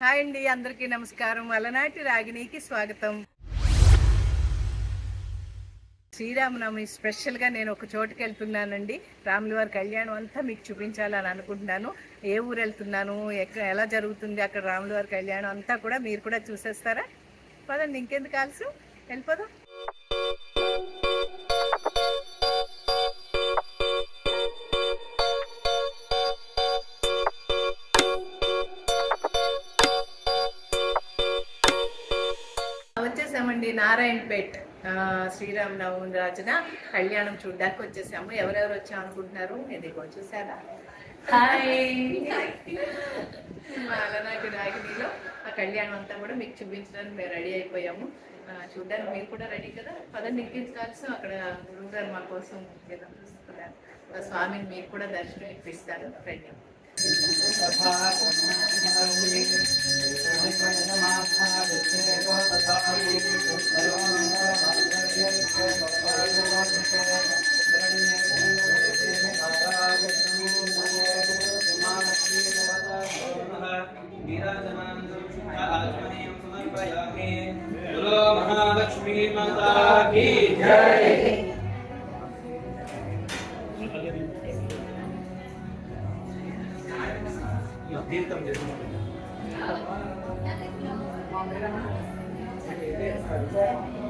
Hi అండి అందరికీ నమస్కారం. అలనాటి రాగిణికి స్వాగతం. శ్రీరామనవమి స్పెషల్గా నేను ఒక చోటుకి వెళ్తున్నానండి. రాముల వారి కళ్యాణం అంతా మీకు చూపించాలని అనుకుంటున్నాను. ఏ ఊరు వెళ్తున్నాను? ఎక్కడ ఎలా జరుగుతుంది అక్కడ రాముల వారి కళ్యాణం అంతా కూడా మీరు కూడా చూసేస్తారా? పదండి ఇంకెందుకు కాల్సు వెళ్ళిపోదాం. ఇది నారాయణపేట్ శ్రీరామనవమి రాజున కళ్యాణం చూడడానికి వచ్చేసాము. ఎవరెవరు వచ్చాం అనుకుంటున్నారు? ఇదిగో చూసారా? హాయ్ అలనాటి రాగిణిలో ఆ కళ్యాణం అంతా కూడా మీకు చూపించడానికి మేము రెడీ అయిపోయాము. చూడడానికి చూడ్డానికి మీరు కూడా రెడీ కదా? పదండి ఎక్కించాల్సి అక్కడ గురువుగారు మా కోసం ఆ స్వామిని మీరు కూడా దర్శనం ఇప్పిస్తారు. రండి. Thank you.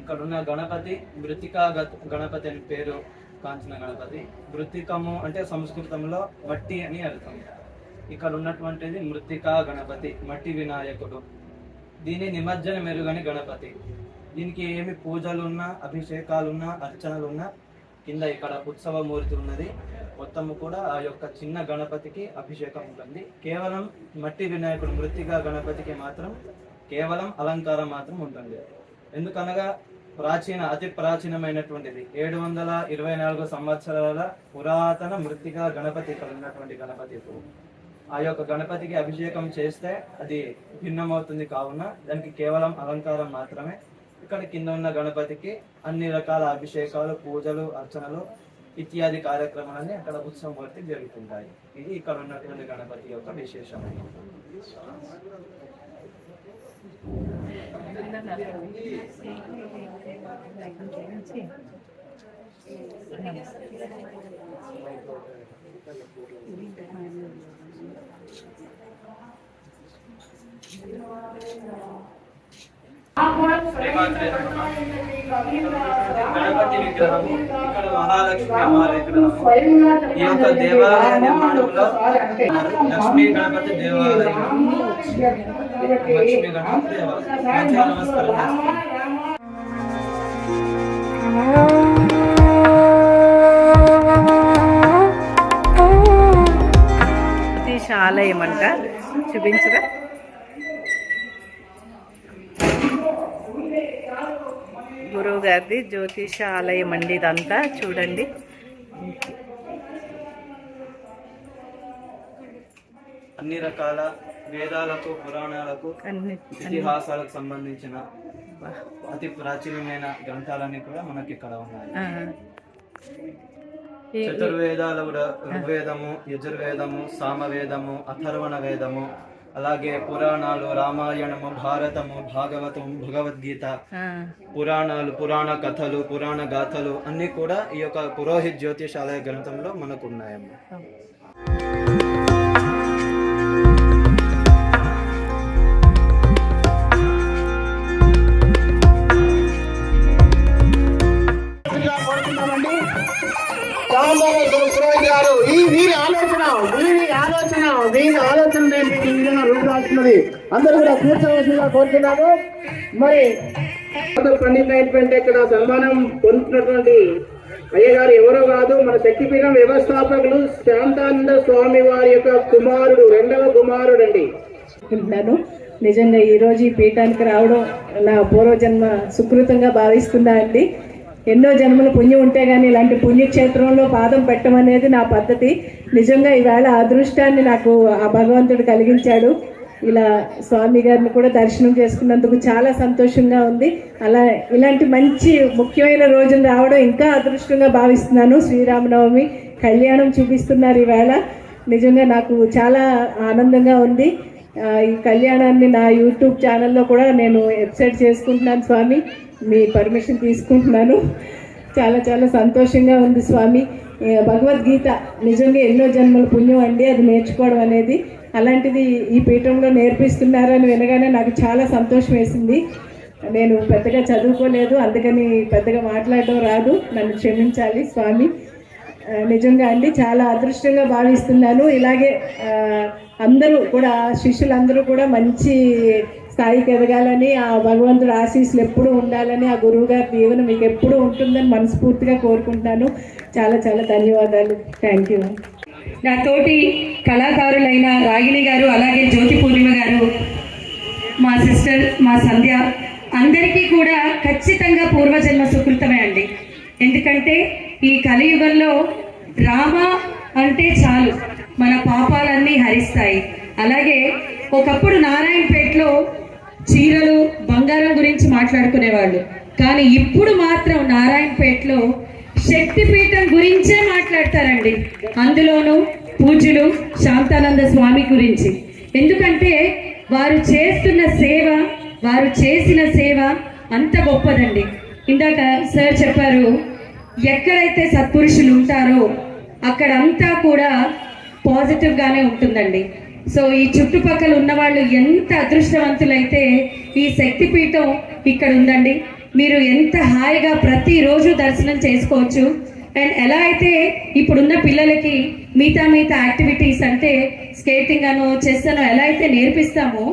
ఇక్కడ ఉన్న గణపతి మృతికా గణపతి అని పేరు కాంచిన గణపతి. మృతికము అంటే సంస్కృతంలో మట్టి అని అర్థం. ఇక్కడ ఉన్నటువంటిది మృతికా గణపతి మట్టి వినాయకుడు. దీని నిమజ్జన మెరుగని గణపతి. దీనికి ఏమి పూజలున్నా అభిషేకాలున్నా అర్చనలున్నా కింద ఇక్కడ ఉత్సవ మూర్తి ఉన్నది. మొత్తము కూడా ఆ యొక్క చిన్న గణపతికి అభిషేకం ఉంటుంది. కేవలం మట్టి వినాయకుడు మృతిగా గణపతికి మాత్రం కేవలం అలంకారం మాత్రం ఉంటుంది. ఎందుకనగా ప్రాచీన అతి ప్రాచీనమైనటువంటిది. ఏడు వందల ఇరవై నాలుగు సంవత్సరాల పురాతన మృతిగా గణపతి ఇక్కడ ఉన్నటువంటి గణపతి ఆ యొక్క గణపతికి అభిషేకం చేస్తే అది భిన్నమవుతుంది కావున దానికి కేవలం అలంకారం మాత్రమే. ఇక్కడ కింద ఉన్న గణపతికి అన్ని రకాల అభిషేకాలు పూజలు అర్చనలు ఇత్యాది కార్యక్రమాలన్నీ అక్కడ ఉత్సవమూర్తి జరుగుతుంటాయి. ఇది ఇక్కడ ఉన్నటువంటి గణపతి యొక్క విశేషం. గణపతి విగ్రహం ఇక్కడ మహాలక్ష్మి అమ్మవారి విగ్రహం ఈ యొక్క దేవాలయ నిర్మాణంలో లక్ష్మీ గణపతి దేవాలయం లక్ష్మీ ఆలయం అంట. చూపించరా? గురువు గారిది జ్యోతిష ఆలయం అండి ఇదంతా. చూడండి. అన్ని రకాల వేదాలకు పురాణాలకు ఇతిహాసాలకు సంబంధించిన అతి ప్రాచీనమైన గ్రంథాలన్నీ కూడా మనకి ఇక్కడ ఉన్నాయి. చతుర్వేదాలు కూడా ఋగ్వేదము యజుర్వేదము సామవేదము అథర్వణ వేదము అలాగే పురాణాలు రామాయణము భారతము భాగవతము భగవద్గీత. పురాణాలు పురాణ కథలు పురాణ గాథలు అన్నీ కూడా ఈ యొక్క పురోహిత్ జ్యోతిషాలయ గ్రంథంలో మనకు ఉన్నాయమ్మా. గారు ఈ వీరి ఆలోచన వీరి ఆలోచన వీరి ఆలోచన ఈ విధంగా అందరూ కూడా కూర్చోవలసిందిగా కోరుతున్నాను మరి పండిపోయినటువంటి ఇక్కడ సన్మానం పొందుతున్నటువంటి అయ్యగారు ఎవరో కాదు మన శక్తిపీఠం వ్యవస్థాపకులు శాంతానంద స్వామి వారి యొక్క కుమారుడు రెండవ కుమారుడు అండి నిజంగా ఈరోజు ఈ పీఠానికి రావడం నా పూర్వజన్మ సుకృతంగా భావిస్తున్నా అండి? ఎన్నో జన్మల పుణ్యం ఉంటే కానీ ఇలాంటి పుణ్యక్షేత్రంలో పాదం పెట్టమనేది నా పద్ధతి. నిజంగా ఈవేళ అదృష్టాన్ని నాకు ఆ భగవంతుడు కలిగించాడు. ఇలా స్వామి గారిని కూడా దర్శనం చేసుకున్నందుకు చాలా సంతోషంగా ఉంది. అలా ఇలాంటి మంచి ముఖ్యమైన రోజులు రావడం ఇంకా అదృష్టంగా భావిస్తున్నాను. శ్రీరామనవమి కళ్యాణం చూపిస్తున్నారు ఈవేళ. నిజంగా నాకు చాలా ఆనందంగా ఉంది. ఈ కళ్యాణాన్ని నా యూట్యూబ్ ఛానల్లో కూడా నేను వెబ్సైట్ చేసుకుంటున్నాను స్వామి. మీ పర్మిషన్ తీసుకుంటున్నాను. చాలా చాలా సంతోషంగా ఉంది స్వామి. భగవద్గీత నిజంగా ఎన్నో జన్మల పుణ్యం అండి. అది నేర్చుకోవడం అనేది. అలాంటిది ఈ పీఠంలో నేర్పిస్తున్నారని వినగానే నాకు చాలా సంతోషం వేసింది. నేను పెద్దగా చదువుకోలేదు. అందుకని పెద్దగా మాట్లాడడం రాదు. నన్ను క్షమించాలి స్వామి. నిజంగా అండి. చాలా అదృష్టంగా భావిస్తున్నాను. ఇలాగే అందరూ కూడా శిష్యులందరూ కూడా మంచి స్థాయికి ఎదగాలని ఆ భగవంతుడు ఆశీస్సులు ఎప్పుడూ ఉండాలని ఆ గురువు గారి దీవెన మీకు ఎప్పుడూ ఉంటుందని మనస్ఫూర్తిగా కోరుకుంటాను చాలా చాలా ధన్యవాదాలు. థ్యాంక్ యూ నా తోటి కళాకారులైన రాగిణి గారు అలాగే జ్యోతి పూర్ణిమ గారు మా సిస్టర్ మా సంధ్య అందరికీ కూడా ఖచ్చితంగా పూర్వజన్మ సుకృతమే అండి. ఎందుకంటే ఈ కలియుగంలో రామ అంటే చాలు. మన పాపాలన్నీ హరిస్తాయి. అలాగే ఒకప్పుడు నారాయణపేటలో చీరలు బంగారం గురించి మాట్లాడుకునేవాళ్ళు. కానీ ఇప్పుడు మాత్రం నారాయణపేటలో శక్తిపీఠం గురించే మాట్లాడతారండి. అందులోనూ పూజలు శాంతానంద స్వామి గురించి. ఎందుకంటే వారు చేస్తున్న సేవ వారు చేసిన సేవ అంత గొప్పదండి. ఇందాక సార్ చెప్పారు ఎక్కడైతే సత్పురుషులు ఉంటారో అక్కడంతా కూడా పాజిటివ్గానే ఉంటుందండి. సో ఈ చుట్టుపక్కల ఉన్న వాళ్ళు ఎంత అదృష్టవంతులైతే ఈ శక్తిపీఠం ఇక్కడ ఉందండి. మీరు ఎంత హాయిగా ప్రతిరోజు దర్శనం చేసుకోవచ్చు. అండ్ ఎలా అయితే ఇప్పుడున్న పిల్లలకి మిగతా మిగతా యాక్టివిటీస్ అంటే స్కేటింగ్ అను చెస్ అను ఎలా అయితే నేర్పిస్తామో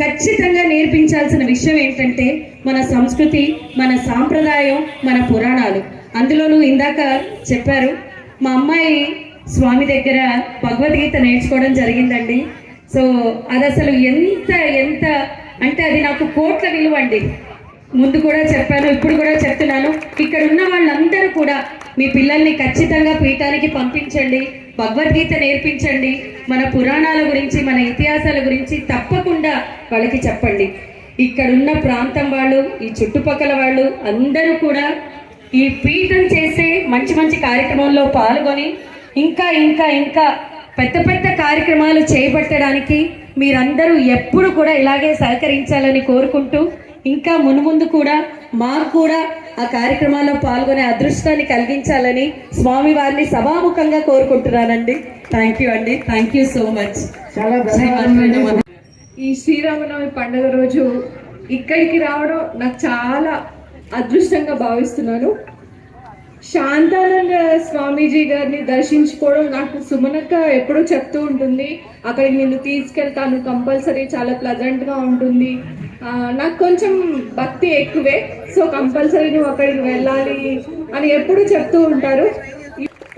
ఖచ్చితంగా నేర్పించాల్సిన విషయం ఏంటంటే మన సంస్కృతి మన సాంప్రదాయం మన పురాణాలు. అందులోనూ ఇందాక చెప్పారు మా అమ్మాయి స్వామి దగ్గర భగవద్గీత నేర్చుకోవడం జరిగిందండి. సో అది అసలు ఎంత ఎంత అంటే అది నాకు కోట్ల విలువ అండి ముందు కూడా చెప్పాను ఇప్పుడు కూడా చెప్తున్నాను. ఇక్కడ ఉన్న వాళ్ళందరూ కూడా మీ పిల్లల్ని ఖచ్చితంగా పీఠానికి పంపించండి భగవద్గీత నేర్పించండి. మన పురాణాల గురించి మన ఇతిహాసాల గురించి తప్పకుండా వాళ్ళకి చెప్పండి. ఇక్కడ ఉన్న ప్రాంతం వాళ్ళు ఈ చుట్టుపక్కల వాళ్ళు అందరూ కూడా ఈ పీఠం చేసే మంచి మంచి కార్యక్రమంలో పాల్గొని ఇంకా ఇంకా ఇంకా పెద్ద పెద్ద కార్యక్రమాలు చేపట్టడానికి మీరందరూ ఎప్పుడు కూడా ఇలాగే సహకరించాలని కోరుకుంటూ ఇంకా మునుముందు కూడా మాకు కూడా ఆ కార్యక్రమాల్లో పాల్గొనే అదృష్టాన్ని కలిగించాలని స్వామి వారిని సభాముఖంగా కోరుకుంటున్నానండి. థ్యాంక్ యూ అండి. థ్యాంక్ యూ సో మచ్ ఈ శ్రీరామనవమి పండుగ రోజు ఇక్కడికి రావడం నాకు చాలా అదృష్టంగా భావిస్తున్నాను. శాంతానంద స్వామీజీ గారిని దర్శించుకోవడం నాకు సుమనక్క ఎప్పుడూ చెప్తూ ఉంటుంది. అక్కడికి నేను తీసుకెళ్తాను కంపల్సరీ చాలా ప్లజెంట్గా ఉంటుంది. నాకు కొంచెం భక్తి ఎక్కువే సో కంపల్సరీ నువ్వు అక్కడికి వెళ్ళాలి అని ఎప్పుడూ చెప్తూ ఉంటారు.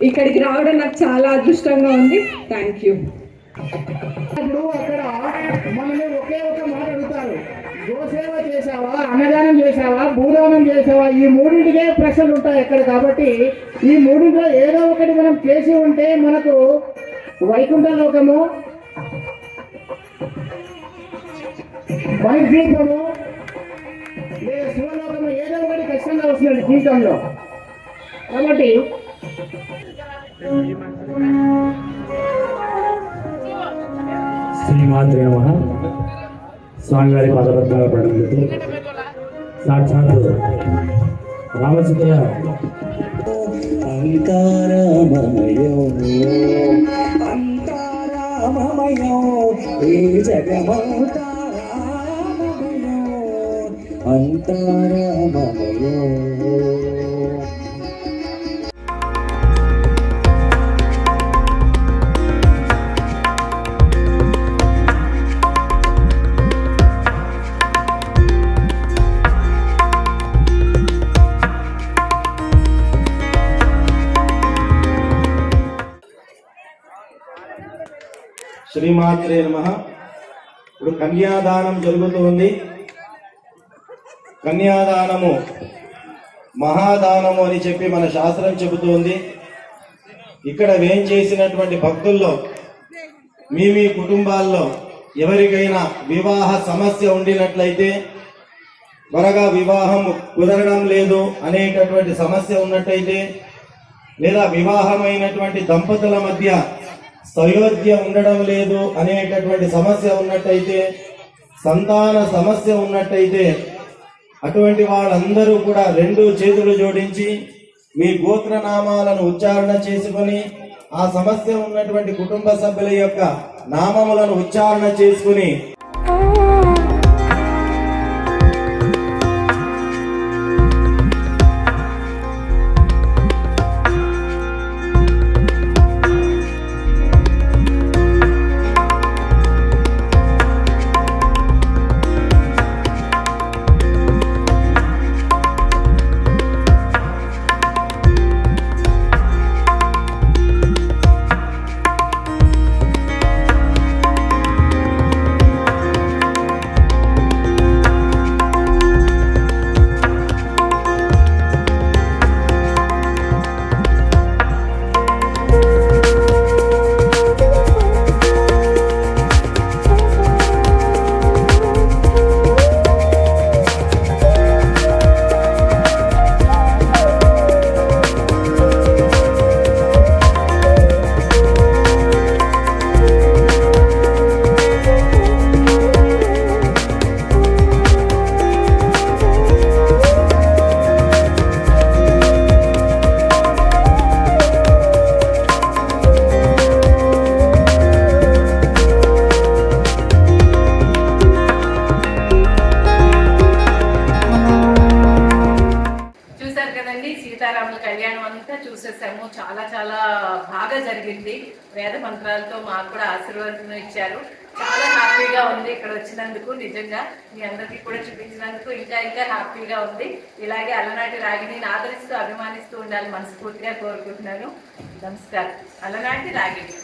ఇక్కడికి రావడం నాకు చాలా అదృష్టంగా ఉంది. థ్యాంక్ యూ అన్నదానం చేసావా భూదానం చేసావా ఈ మూడింటికే ప్రశ్నలు ఉంటాయి ఇక్కడ కాబట్టి ఈ మూడింటిలో ఏదో ఒకటి మనం చేసి ఉంటే మనకు వైకుంఠ లోకము వైద్వీపము లేదా శివలోకము ఏదో ఒకటి ఖచ్చితంగా వస్తుంది జీవితంలో. కాబట్టి శ్రీమాత్రి నమ. స్వామివారి పదబద్ధంగా పడుతుంది సాక్షాత్ రామచంద్ర. అంతారామమయో అంతారామమయో ఈ జగమంతారామమయో అంతారామమయో శ్రీమాత్రే నమ. ఇప్పుడు కన్యాదానం జరుగుతూ ఉంది కన్యాదానము మహాదానము అని చెప్పి మన శాస్త్రం చెబుతోంది. ఇక్కడ వేం చేసినటువంటి భక్తుల్లో మీ మీ కుటుంబాల్లో ఎవరికైనా వివాహ సమస్య ఉండినట్లయితే త్వరగా వివాహం కుదరడం లేదు అనేటటువంటి సమస్య ఉన్నట్టయితే లేదా వివాహమైనటువంటి దంపతుల మధ్య సయోధ్య ఉండడం లేదు అనేటటువంటి సమస్య ఉన్నట్టయితే సంతాన సమస్య ఉన్నట్టయితే అటువంటి వాళ్ళందరూ కూడా రెండు చేతులు జోడించి మీ గోత్రనామాలను ఉచ్చారణ చేసుకొని ఆ సమస్య ఉన్నటువంటి కుటుంబ సభ్యుల యొక్క నామములను ఉచ్చారణ చేసుకుని జరిగింది. వేద మంత్రాలతో మాకు కూడా ఆశీర్వాదం ఇచ్చారు. చాలా హ్యాపీగా ఉంది ఇక్కడ వచ్చినందుకు నిజంగా మీ అందరికీ కూడా చూపించినందుకు. ఇంకా ఇంకా హ్యాపీగా ఉంది. ఇలాగే అలనాటి రాగిని ఆదరిస్తూ అభిమానిస్తూ ఉండాలి మనస్ఫూర్తిగా కోరుకుంటున్నాను. నమస్కారం. అలనాటి రాగిని